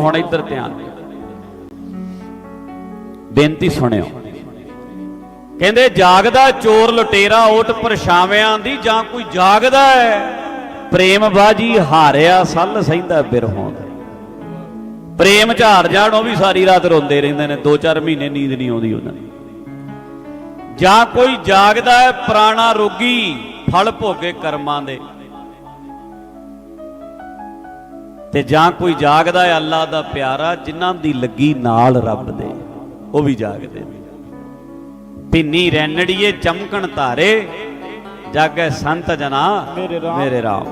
ਹੁਣ ਇੱਧਰ ਧਿਆਨ ਦਿਓ। ਬੇਨਤੀ ਸੁਣਿਓ। ਕਹਿੰਦੇ, ਜਾਗਦਾ ਚੋਰ ਲੁਟੇਰਾ ਓਟ ਪਰਛਾਵਿਆਂ ਦੀ ਜਾਂ ਕੋਈ ਜਾਗਦਾ ਹੈ? ਪ੍ਰੇਮ ਬਾਜੀ ਹਾਰਿਆ ਸੱਲ ਸਹਿੰਦਾ ਬਿਰਹੋਂ ਪ੍ਰੇਮ ਝਾੜ ਜਾਣ, ਉਹ ਵੀ ਸਾਰੀ ਰਾਤ ਰੋਂਦੇ ਰਹਿੰਦੇ ਨੇ। 2-4 ਮਹੀਨੇ ਨੀਂਦ ਨਹੀਂ ਆਉਂਦੀ ਉਹਨਾਂ ਨੂੰ ਜਾਂ ਕੋਈ ਜਾਗਦਾ ਹੈ ਪੁਰਾਣਾ ਰੋਗੀ, ਫਲ ਭੋਗੇ ਕਰਮਾਂ ਦੇ। ਤੇ ਜਾਂ ਕੋਈ ਜਾਗਦਾ ਹੈ ਅੱਲਾ ਦਾ ਪਿਆਰਾ ਜਿਨ੍ਹਾਂ ਦੀ ਲੱਗੀ ਨਾਲ ਰੱਬ ਦੇ ਉਹ ਵੀ ਜਾਗਦੇ ਨੇ। ਪਿੰਨੀ ਰੈਣੜੀਏ ਚਮਕਣ ਧਾਰੇ ਜਾਗੇ ਸੰਤ ਜਨਾ ਮੇਰੇ ਰਾਮ।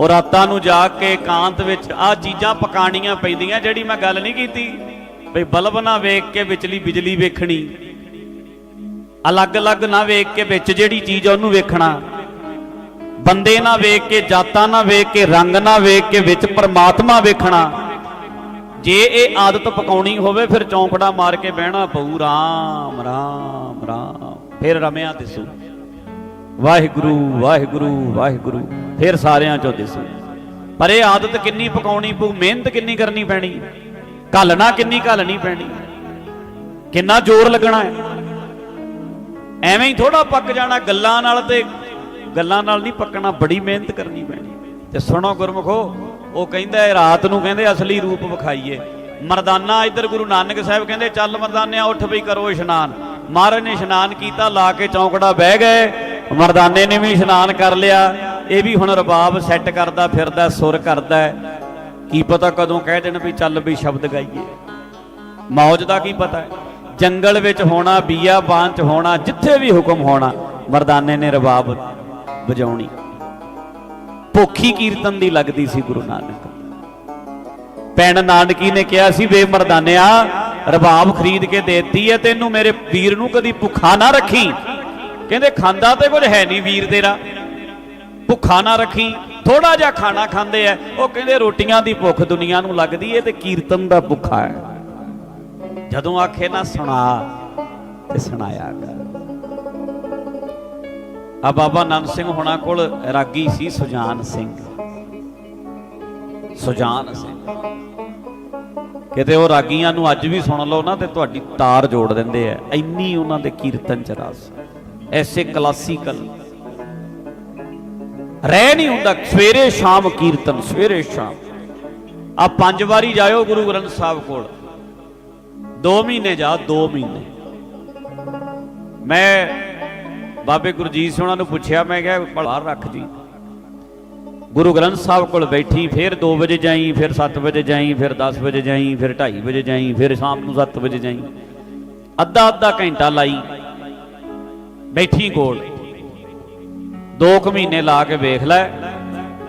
ਉਹ ਰਾਤਾਂ ਨੂੰ ਜਾ ਕੇ ਇਕਾਂਤ ਵਿੱਚ ਆ ਚੀਜ਼ਾਂ ਪਕਾਣੀਆਂ ਪੈਂਦੀਆਂ ਜਿਹੜੀ ਮੈਂ ਗੱਲ ਨਹੀਂ ਕੀਤੀ। ਭਈ ਬਲਬ ਨਾ ਵੇਖ ਕੇ ਵਿਚਲੀ ਬਿਜਲੀ ਵੇਖਣੀ। ਅਲੱਗ-ਅਲੱਗ ਨਾ ਵੇਖ ਕੇ ਵਿੱਚ ਜਿਹੜੀ ਚੀਜ਼ ਆ ਉਹਨੂੰ ਵੇਖਣਾ। ਬੰਦੇ ਨਾ ਵੇਖ ਕੇ, ਜਾਤਾਂ ਨਾ ਵੇਖ ਕੇ, ਰੰਗ ਨਾ ਵੇਖ ਕੇ ਵਿੱਚ ਪਰਮਾਤਮਾ ਵੇਖਣਾ। ਜੇ ਇਹ ਆਦਤ ਪਕਾਉਣੀ ਹੋਵੇ, ਫਿਰ ਚੌਂਕੜਾ ਮਾਰ ਕੇ ਬਹਿਣਾ ਪਊ। ਰਾਮ ਰਾਮ ਰਾਮ। ਫਿਰ ਰਮਿਆ ਦਿਸੂ। ਵਾਹਿਗੁਰੂ ਵਾਹਿਗੁਰੂ ਵਾਹਿਗੁਰੂ। ਫਿਰ ਸਾਰਿਆਂ ਚੋਂ ਦਿਸੂ। ਪਰ ਇਹ ਆਦਤ ਕਿੰਨੀ ਪਕਾਉਣੀ ਪਊ? ਮਿਹਨਤ ਕਿੰਨੀ ਕਰਨੀ ਪੈਣੀ? ਘੱਲਣਾ ਕਿੰਨੀ ਘੱਲਣੀ ਪੈਣੀ? ਕਿੰਨਾ ਜ਼ੋਰ ਲੱਗਣਾ ਹੈ? ਐਵੇਂ ਹੀ ਥੋੜਾ ਪੱਕ ਜਾਣਾ ਗੱਲਾਂ ਨਾਲ ਤੇ ਗੱਲਾਂ ਨਾਲ ਨਹੀਂ ਪੱਕਣਾ, ਬੜੀ ਮਿਹਨਤ ਕਰਨੀ ਪੈਣੀ। ਤੇ ਸੁਣੋ ਗੁਰਮਖੋ, ਉਹ ਕਹਿੰਦਾ ਹੈ, ਰਾਤ ਨੂੰ ਕਹਿੰਦੇ ਅਸਲੀ ਰੂਪ ਵਿਖਾਈਏ। ਮਰਦਾਨਾ ਇੱਧਰ ਗੁਰੂ ਨਾਨਕ ਸਾਹਿਬ ਕਹਿੰਦੇ, ਚੱਲ ਮਰਦਾਨਿਆ, ਉੱਠ ਬਈ, ਕਰੋ ਇਸ਼ਨਾਨ। ਮਹਾਰਾਜ ਨੇ ਇਸ਼ਨਾਨ ਕੀਤਾ, ਲਾ ਕੇ ਚੌਂਕੜਾ ਬਹਿ ਗਏ। ਮਰਦਾਨੇ ਨੇ ਵੀ ਇਸ਼ਨਾਨ ਕਰ ਲਿਆ। ਇਹ ਵੀ ਹੁਣ ਰਬਾਬ ਸੈੱਟ ਕਰਦਾ ਫਿਰਦਾ, ਸੁਰ ਕਰਦਾ ਕੀ ਪਤਾ ਕਦੋਂ ਕਹਿ ਦੇਣ ਵੀ ਚੱਲ ਵੀ ਸ਼ਬਦ ਗਾਈਏ। ਮੌਜ ਦਾ ਕੀ ਪਤਾ ਹੈ? ਜੰਗਲ ਵਿੱਚ ਹੋਣਾ, ਬੀਆ ਬਾਨ ਚ ਹੋਣਾ, ਜਿੱਥੇ ਵੀ ਹੁਕਮ ਹੋਣਾ, ਮਰਦਾਨੇ ਨੇ ਰਬਾਬ ਵਜਾਉਣੀ। ਭੁੱਖੀ ਕੀਰਤਨ ਦੀ ਲੱਗਦੀ ਸੀ ਗੁਰੂ ਨਾਨਕ। ਪੈਣ ਨਾਨਕੀ ਨੇ ਕਿਹਾ ਸੀ, ਵੇ ਮਰਦਾਨਿਆ, ਰਬਾਬ ਖਰੀਦ ਕੇ ਦੇਤੀ ਹੈ ਤੈਨੂੰ ਮੇਰੇ ਵੀਰ ਨੂੰ ਕਦੀ ਭੁੱਖਾ ਨਾ ਰੱਖੀ। ਕਹਿੰਦੇ, ਖਾਂਦਾ ਤੇ ਕੁਝ ਹੈ ਨਹੀਂ ਵੀਰ ਤੇਰਾ। ਭੁੱਖਾ ਨਾ ਰੱਖੀ। ਥੋੜਾ ਜਿਹਾ ਖਾਣਾ ਖਾਂਦੇ ਐ। ਉਹ ਕਹਿੰਦੇ, ਰੋਟੀਆਂ ਦੀ ਭੁੱਖ ਦੁਨੀਆ ਨੂੰ ਲੱਗਦੀ ਏ ਤੇ ਕੀਰਤਨ ਦਾ ਭੁੱਖਾ ਹੈ ਜਦੋਂ ਆਖੇ, ਨਾ ਸੁਣਾ ਤੇ ਸੁਣਾਇਆ ਕਰ। ਆ ਬਾਬਾ ਨੰਦ ਸਿੰਘ ਹੋਣਾ ਕੋਲ ਰਾਗੀ ਸੀ ਸੁਜਾਨ ਸਿੰਘ। ਸੁਜਾਨ ਸਿੰਘ। ਕਿਤੇ ਉਹ ਰਾਗੀਆਂ ਨੂੰ ਅੱਜ ਵੀ ਸੁਣ ਲਓ ਨਾ ਤੇ ਤੁਹਾਡੀ ਤਾਰ ਜੋੜ ਦਿੰਦੇ ਆ। ਇੰਨੀ ਉਹਨਾਂ ਦੇ ਕੀਰਤਨ ਚ ਰਸ। ਐਸੇ ਕਲਾਸੀਕਲ। ਰਹਿ ਨਹੀਂ ਹੁੰਦਾ। ਸਵੇਰੇ ਸ਼ਾਮ ਕੀਰਤਨ, ਸਵੇਰੇ ਸ਼ਾਮ। ਆ ਪੰਜ ਵਾਰੀ ਜਾਇਓ ਗੁਰੂ ਗ੍ਰੰਥ ਸਾਹਿਬ ਕੋਲ। 2 ਮਹੀਨੇ ਜਾ 2 ਮਹੀਨੇ। ਮੈਂ ਬਾਬੇ ਗੁਰਜੀਤ ਸਿੰਘ ਉਹਨਾਂ ਨੂੰ ਪੁੱਛਿਆ, ਮੈਂ ਕਿਹਾ ਬਾਹਰ ਰੱਖ ਜੀ। ਗੁਰੂ ਗ੍ਰੰਥ ਸਾਹਿਬ ਕੋਲ ਬੈਠੀ, ਫਿਰ 2 ਵਜੇ ਜਾਈ, ਫਿਰ 7 ਵਜੇ ਜਾਈ, ਫਿਰ 10 ਵਜੇ ਜਾਈ, ਫਿਰ 2:30 ਵਜੇ ਜਾਈ, ਫਿਰ ਸ਼ਾਮ ਨੂੰ 7 ਵਜੇ ਜਾਈ। ਅੱਧਾ ਅੱਧਾ ਘੰਟਾ ਲਾਈ, ਬੈਠੀ ਕੋਲ। 2 ਕੁ ਮਹੀਨੇ ਲਾ ਕੇ ਵੇਖ ਲੈ,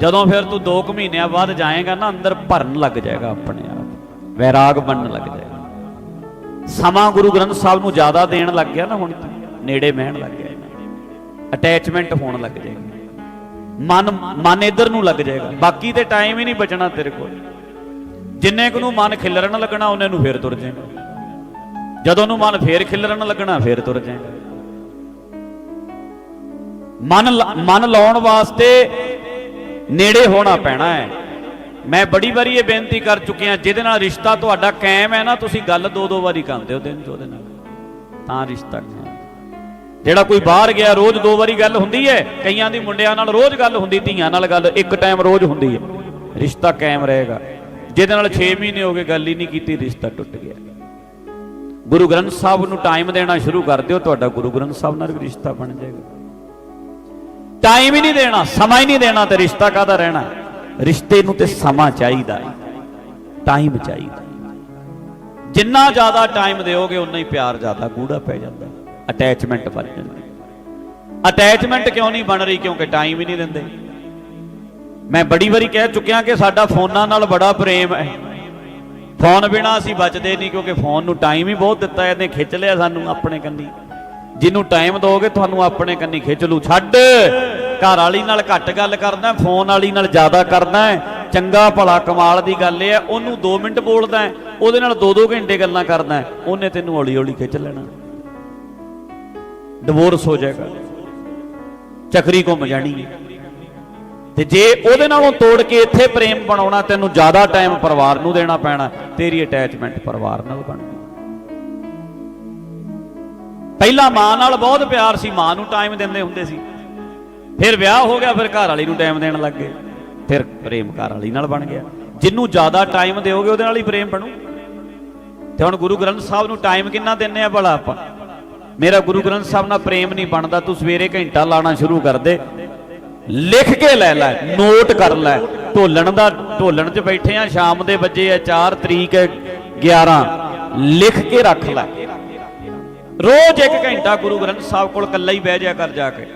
ਜਦੋਂ ਫਿਰ ਤੂੰ 2 ਕੁ ਮਹੀਨਿਆਂ ਬਾਅਦ ਜਾਏਗਾ ਨਾ, ਅੰਦਰ ਭਰਨ ਲੱਗ ਜਾਏਗਾ ਆਪਣੇ ਆਪ। ਵੈਰਾਗ ਬਣਨ ਲੱਗ ਜਾਏਗਾ। ਸਮਾਂ ਗੁਰੂ ਗ੍ਰੰਥ ਸਾਹਿਬ ਨੂੰ ਜ਼ਿਆਦਾ ਦੇਣ ਲੱਗ ਗਿਆ ਨਾ ਹੁਣ ਨੇੜੇ ਮਹਿਣ ਲੱਗ ਗਿਆ। ਅਟੈਚਮੈਂਟ ਹੋਣ ਲੱਗ ਜਾਏਗੀ। ਮਨ ਮਨ ਇਧਰ ਨੂੰ ਲੱਗ ਜਾਏਗਾ। ਬਾਕੀ ਤੇ ਟਾਈਮ ਹੀ ਨਹੀਂ ਬਚਣਾ ਤੇਰੇ ਕੋਲ। ਜਿੰਨੇ ਕੁ ਨੂੰ ਮਨ ਖਿਲਰਨ ਲੱਗਣਾ, ਉਹਨੇ ਨੂੰ ਫੇਰ ਤੁਰ ਜਾਏਗਾ। ਜਦੋਂ ਨੂੰ ਮਨ ਫੇਰ ਖਿਲਰਨ ਲੱਗਣਾ, ਫੇਰ ਤੁਰ ਜਾਏਗਾ। ਮਨ ਲਾ- ਮਨ ਲਾਉਣ ਵਾਸਤੇ ਨੇੜੇ ਹੋਣਾ ਪੈਣਾ ਹੈ। ਮੈਂ ਬੜੀ ਵਾਰੀ ਇਹ ਬੇਨਤੀ ਕਰ ਚੁੱਕਿਆ, ਜਿਹਦੇ ਨਾਲ ਰਿਸ਼ਤਾ ਤੁਹਾਡਾ ਕਾਇਮ ਹੈ ਨਾ, ਤੁਸੀਂ ਗੱਲ ਦੋ ਦੋ ਵਾਰੀ ਕਰਦੇ ਹੋ, ਦਿਨ ਚ ਉਹਦੇ ਨਾਲ ਤਾਂ ਰਿਸ਼ਤਾ ਕਾਇਮ ਜਿਹੜਾ ਕੋਈ ਬਾਹਰ ਗਿਆ, ਰੋਜ਼ ਦੋ ਵਾਰੀ ਗੱਲ ਹੁੰਦੀ ਹੈ, ਕਈਆਂ ਦੀ ਮੁੰਡਿਆਂ ਨਾਲ ਰੋਜ਼ ਗੱਲ ਹੁੰਦੀ, ਧੀਆਂ ਨਾਲ ਗੱਲ, ਇੱਕ ਟਾਈਮ ਰੋਜ਼ ਹੁੰਦੀ ਹੈ। ਰਿਸ਼ਤਾ ਕਾਇਮ ਰਹੇਗਾ। ਜਿਹਦੇ ਨਾਲ 6 ਮਹੀਨੇ ਹੋ ਗਏ ਗੱਲ ਹੀ ਨਹੀਂ ਕੀਤੀ, ਰਿਸ਼ਤਾ ਟੁੱਟ ਗਿਆ। ਗੁਰੂ ਗ੍ਰੰਥ ਸਾਹਿਬ ਨੂੰ ਟਾਈਮ ਦੇਣਾ ਸ਼ੁਰੂ ਕਰ ਦਿਓ, ਤੁਹਾਡਾ ਗੁਰੂ ਗ੍ਰੰਥ ਸਾਹਿਬ ਨਾਲ ਵੀ ਰਿਸ਼ਤਾ ਬਣ ਜਾਏਗਾ। ਟਾਈਮ ਹੀ ਨਹੀਂ ਦੇਣਾ, ਸਮਾਂ ਹੀ ਨਹੀਂ ਦੇਣਾ ਤੇ ਰਿਸ਼ਤਾ ਕਾਹਦਾ ਰਹਿਣਾ? ਰਿਸ਼ਤੇ ਨੂੰ ਤੇ ਸਮਾਂ ਚਾਹੀਦਾ ਹੈ। ਟਾਈਮ ਚਾਹੀਦਾ ਜਿੰਨਾ ਜ਼ਿਆਦਾ ਟਾਈਮ ਦਿਓਗੇ ਉਨਾ ਹੀ ਪਿਆਰ ਜ਼ਿਆਦਾ ਗੂੜਾ ਪੈ ਜਾਂਦਾ। ਅਟੈਚਮੈਂਟ ਬਣ ਜਾਂਦੀ ਅਟੈਚਮੈਂਟ ਕਿਉਂ ਨਹੀਂ ਬਣ ਰਹੀ? ਕਿਉਂਕਿ ਟਾਈਮ ਹੀ ਨਹੀਂ ਦਿੰਦੇ। ਮੈਂ ਬੜੀ ਵਾਰੀ ਕਹਿ ਚੁੱਕਿਆ ਕਿ ਸਾਡਾ ਫੋਨਾਂ ਨਾਲ ਬੜਾ ਪ੍ਰੇਮ ਹੈ। ਫੋਨ ਬਿਨਾ ਅਸੀਂ ਬਚਦੇ ਨਹੀਂ, ਕਿਉਂਕਿ ਫੋਨ ਨੂੰ ਟਾਈਮ ਹੀ ਬਹੁਤ ਦਿੱਤਾ ਇਹਨੇ ਖਿੱਚ ਲਿਆ ਸਾਨੂੰ ਆਪਣੇ ਕੰਨੀ। ਜਿਹਨੂੰ ਟਾਈਮ ਦੋਗੇ ਤੁਹਾਨੂੰ ਆਪਣੇ ਕੰਨੀ ਖਿੱਚ ਲੂ। ਛੱਡ! ਘਰ ਵਾਲੀ ਨਾਲ ਘੱਟ ਗੱਲ ਕਰਦਾ ਫੋਨ ਵਾਲੀ ਨਾਲ ਜ਼ਿਆਦਾ ਕਰਦਾ ਚੰਗਾ ਭਲਾ ਕਮਾਲ ਦੀ ਗੱਲ ਇਹ ਹੈ। ਉਹਨੂੰ 2 ਮਿੰਟ ਬੋਲਦਾ ਉਹਦੇ ਨਾਲ 2-2 ਘੰਟੇ ਗੱਲਾਂ ਕਰਦਾ ਉਹਨੇ ਤੈਨੂੰ ਹੌਲੀ-ਹੌਲੀ ਖਿੱਚ ਲੈਣਾ। ਡਿਵੋਰਸ ਹੋ ਜਾਏਗਾ। ਚੱਕਰੀ ਘੁੰਮ ਜਾਣੀ ਤੇ ਜੇ ਉਹਦੇ ਨਾਲੋਂ ਤੋੜ ਕੇ ਇੱਥੇ ਪ੍ਰੇਮ ਬਣਾਉਣਾ, ਤੈਨੂੰ ਜ਼ਿਆਦਾ ਟਾਈਮ ਪਰਿਵਾਰ ਨੂੰ ਦੇਣਾ ਪੈਣਾ, ਤੇਰੀ ਅਟੈਚਮੈਂਟ ਪਰਿਵਾਰ ਨਾਲ ਬਣ ਗਈ ਪਹਿਲਾਂ ਮਾਂ ਨਾਲ ਬਹੁਤ ਪਿਆਰ ਸੀ, ਮਾਂ ਨੂੰ ਟਾਈਮ ਦਿੰਦੇ ਹੁੰਦੇ ਸੀ। ਫਿਰ ਵਿਆਹ ਹੋ ਗਿਆ, ਫਿਰ ਘਰ ਵਾਲੀ ਨੂੰ ਟਾਈਮ ਦੇਣ ਲੱਗ ਗਏ। ਫਿਰ ਪ੍ਰੇਮ ਘਰ ਵਾਲੀ ਨਾਲ ਬਣ ਗਿਆ। ਜਿੰਨੂੰ ਜ਼ਿਆਦਾ ਟਾਈਮ ਦਿਓਗੇ, ਉਹਦੇ ਨਾਲ ਹੀ ਪ੍ਰੇਮ ਬਣੂ। ਤੇ ਹੁਣ ਗੁਰੂ ਗ੍ਰੰਥ ਸਾਹਿਬ ਨੂੰ ਟਾਈਮ ਕਿੰਨਾ ਦਿੰਨੇ ਆ ਭਲਾ ਆਪਾਂ? ਮੇਰਾ ਗੁਰੂ ਗ੍ਰੰਥ ਸਾਹਿਬ ਨਾਲ ਪ੍ਰੇਮ ਨਹੀਂ ਬਣਦਾ, ਤੂੰ ਸਵੇਰੇ ਘੰਟਾ ਲਾਣਾ ਸ਼ੁਰੂ ਕਰ ਦੇ। ਲਿਖ ਕੇ ਲੈ ਲੈ, ਨੋਟ ਕਰ ਲੈ। ਢੋਲਣ ਦਾ, ਢੋਲਣ 'ਚ ਬੈਠੇ ਆ, ਸ਼ਾਮ ਦੇ ਵੱਜੇ ਆ 4 ਤਰੀਕ ਹੈ 11 ਲਿਖ ਕੇ ਰੱਖ ਲੈ। ਰੋਜ਼ ਇੱਕ ਘੰਟਾ ਗੁਰੂ ਗ੍ਰੰਥ ਸਾਹਿਬ ਕੋਲ ਇਕੱਲਾ ਹੀ ਬਹਿ ਜਾ ਕਰ ਜਾ ਕੇ।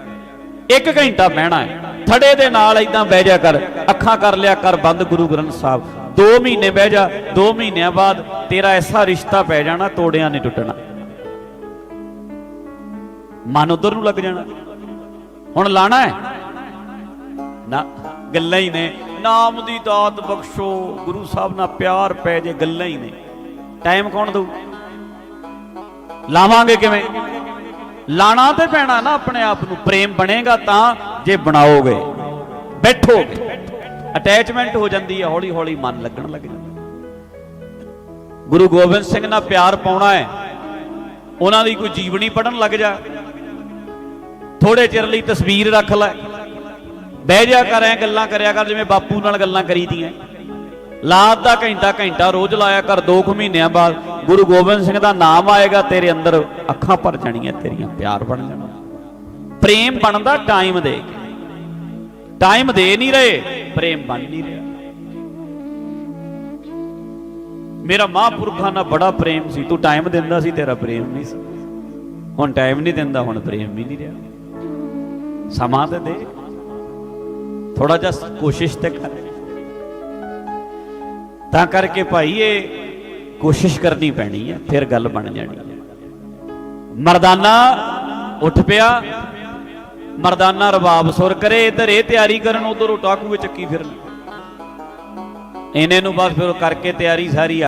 ਇੱਕ ਘੰਟਾ ਬਹਿਣਾ ਹੈ। ਥੜੇ ਦੇ ਨਾਲ ਇਦਾਂ ਬਹਿ ਜਾ ਕਰ। ਅੱਖਾਂ ਕਰ ਲਿਆ ਕਰ, ਬੰਦ ਗੁਰੂ ਗ੍ਰੰਥ ਸਾਹਿਬ। 2 ਮਹੀਨੇ ਬਹਿ ਜਾ 2 ਮਹੀਨਿਆਂ ਬਾਅਦ ਤੇਰਾ ਐਸਾ ਰਿਸ਼ਤਾ ਪੈ ਜਾਣਾ, ਤੋੜਿਆਂ ਨਹੀਂ ਟੁੱਟਣਾ। ਮਨ ਉਧਰ ਨੂੰ ਲੱਗ ਜਾਣਾ। ਹੁਣ ਲਾਣਾ ਹੈ? ਨਾ, ਗੱਲਾਂ ਹੀ ਨੇ। ਨਾਮ ਦੀ ਦਾਤ ਬਖਸ਼ੋ, ਗੁਰੂ ਸਾਹਿਬ ਨਾਲ ਪਿਆਰ ਪੈ ਜੇ, ਗੱਲਾਂ ਹੀ ਨੇ। ਟਾਈਮ ਕੌਣ ਦਊ? ਲਾਵਾਂਗੇ ਕਿਵੇਂ? ਲਾਣਾ ਤੇ ਪੈਣਾ ਨਾ ਆਪਣੇ ਆਪ ਨੂੰ। ਪ੍ਰੇਮ ਬਣੇਗਾ ਤਾਂ ਜੇ ਬਣਾਓਗੇ। ਬੈਠੋਗੇ। ਅਟੈਚਮੈਂਟ ਹੋ ਜਾਂਦੀ ਹੈ ਹੌਲੀ ਹੌਲੀ ਮਨ ਲੱਗਣ ਲੱਗ ਜਾਂਦਾ। ਗੁਰੂ ਗੋਬਿੰਦ ਸਿੰਘ ਨਾਲ ਪਿਆਰ ਪਾਉਣਾ ਹੈ। ਉਹਨਾਂ ਦੀ ਕੋਈ ਜੀਵਨੀ ਪੜਨ ਲੱਗ ਜਾ। ਥੋੜੇ ਚਿਰ ਲਈ ਤਸਵੀਰ ਰੱਖ ਲੈ। ਬਹਿ ਜਾ ਕਰ, ਐ ਗੱਲਾਂ ਕਰਿਆ ਕਰ, ਜਿਵੇਂ ਬਾਪੂ ਨਾਲ ਗੱਲਾਂ ਕਰੀਦੀਆਂ। ਲਾਤ ਦਾ ਘੰਟਾ ਘੰਟਾ ਰੋਜ਼ ਲਾਇਆ ਕਰ 2 ਕੁ ਮਹੀਨਿਆਂ ਬਾਅਦ ਗੁਰੂ ਗੋਬਿੰਦ ਸਿੰਘ ਦਾ ਨਾਮ ਆਏਗਾ, ਤੇਰੇ ਅੰਦਰ ਅੱਖਾਂ ਭਰ ਜਾਣੀਆਂ, ਤੇਰੀਆਂ ਪਿਆਰ ਬਣ ਜਾਣਾ। ਪ੍ਰੇਮ ਬਣਦਾ ਟਾਈਮ ਦੇ। ਕੇ ਟਾਈਮ ਦੇ ਨਹੀਂ ਰਹੇ, ਪ੍ਰੇਮ ਬਣ ਨਹੀਂ ਰਿਹਾ। ਮੇਰਾ ਮਹਾਂਪੁਰਖਾਂ ਨਾਲ ਬੜਾ ਪ੍ਰੇਮ ਸੀ, ਤੂੰ ਟਾਈਮ ਦਿੰਦਾ ਸੀ, ਤੇਰਾ ਪ੍ਰੇਮ ਨਹੀਂ ਸੀ। ਹੁਣ ਟਾਈਮ ਨਹੀਂ ਦਿੰਦਾ, ਹੁਣ ਪ੍ਰੇਮ ਵੀ ਨਹੀਂ ਰਿਹਾ। ਸਮਾਂ ਤੇ ਦੇ। ਥੋੜਾ ਜਿਹਾ ਕੋਸ਼ਿਸ਼ ਤੇ ਕਰ। ਤਾਂ ਕਰਕੇ ਭਾਈ ਇਹ ਕੋਸ਼ਿਸ਼ ਕਰਨੀ ਪੈਣੀ ਹੈ, ਫਿਰ ਗੱਲ ਬਣ ਜਾਣੀ ਹੈ। ਮਰਦਾਨਾ ਉੱਠ ਪਿਆ। ਮਰਦਾਨਾ ਰਬਾਬ ਸੁਰ ਕਰੇ ਇਧਰ ਇਹ ਤਿਆਰੀ ਕਰਨ, ਉਧਰ ਉਹ ਟਾਕੂ ਵਿੱਚ ਚੱਕੀ ਫਿਰਨ। ਇਹਨੇ ਨੂੰ ਬਸ ਫਿਰ ਉਹ ਕਰਕੇ ਤਿਆਰੀ ਸਾਰੀ